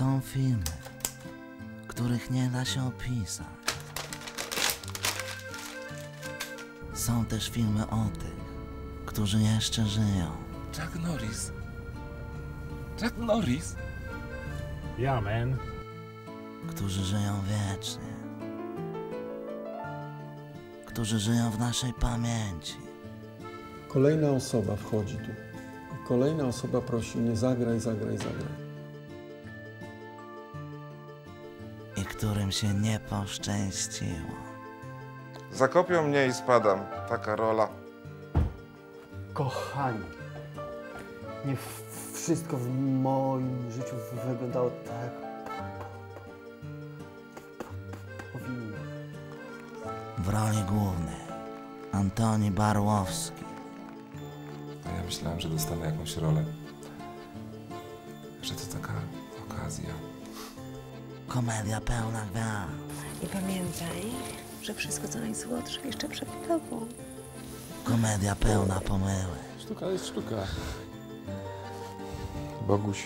Są filmy, których nie da się opisać. Są też filmy o tych, którzy jeszcze żyją. Chuck Norris. Chuck Norris? Yeah, man. którzy żyją wiecznie, którzy żyją w naszej pamięci. Kolejna osoba wchodzi tu. I kolejna osoba prosi mnie zagraj, zagraj, zagraj. Którym się nie poszczęściło. Zakopią mnie i spadam. Taka rola. Kochani, nie wszystko w moim życiu wyglądało tak powinno. W roli głównej Antoni Barłowski, A ja myślałem, że dostanę jakąś rolę. Że to taka okazja. Komedia pełna gwiazd, I pamiętaj, że wszystko co najsłodsze jeszcze przed tobą. komedia pełna pomyłek, Sztuka jest sztuka. Boguś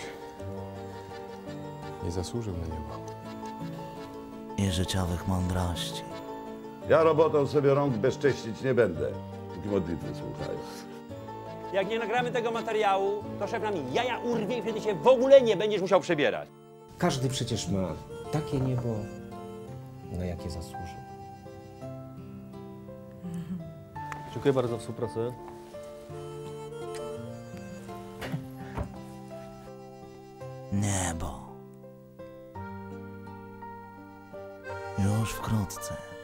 nie zasłużył na niebo. i życiowych mądrości. Ja robotą sobie rąk bezcześcić nie będę, póki modlitwy słuchają. Jak nie nagramy tego materiału, to szef nam jaja urwie i wtedy się w ogóle nie będziesz musiał przebierać. Każdy przecież ma takie niebo, na jakie zasłużył. Dziękuję bardzo za współpracę. Niebo. Już wkrótce.